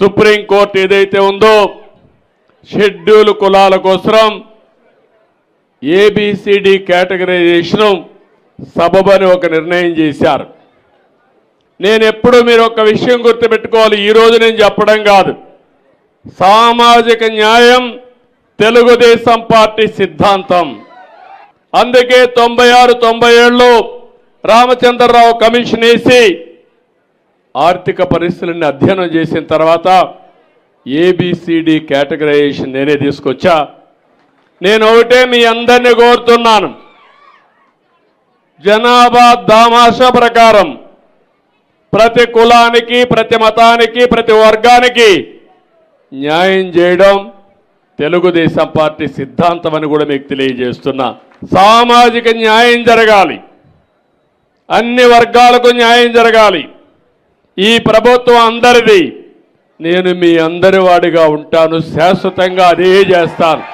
Supreme court ఏదైతే ఉందో schedule కులాల కోసం ఏబిసిడి కేటగరైజేషన్ సబబని ఒక నిర్ణయం చేశారు. నేను ఎప్పుడు మీరు ఒక విషయం గుర్తుపెట్టుకోవాలి ఈ రోజు నేను చెప్పడం కాదు. సామాజిక న్యాయం తెలుగుదేశం పార్టీ సిద్ధాంతం. అందుకే తొంభై ఆరు తొంభై ఏళ్ళు రామచంద్రరావు కమిషన్ వేసి ఆర్థిక పరిస్థితులను అధ్యయనం చేసిన తర్వాత ఏబిసిడి కేటగరైజేషన్ నేనే తీసుకొచ్చా. నేను ఒకటే మీ అందరినీ కోరుతున్నాను. జనాభా దామాష ప్రకారం ప్రతి కులానికి ప్రతి మతానికి ప్రతి వర్గానికి న్యాయం చేయడం తెలుగుదేశం పార్టీ సిద్ధాంతం అని కూడా మీకు తెలియజేస్తున్నా. సామాజిక న్యాయం జరగాలి. అన్ని వర్గాలకు న్యాయం జరగాలి. ఈ ప్రభుత్వం అందరిది. నేను మీ అందరి వాడిగా ఉంటాను. శాశ్వతంగా అదే చేస్తాను.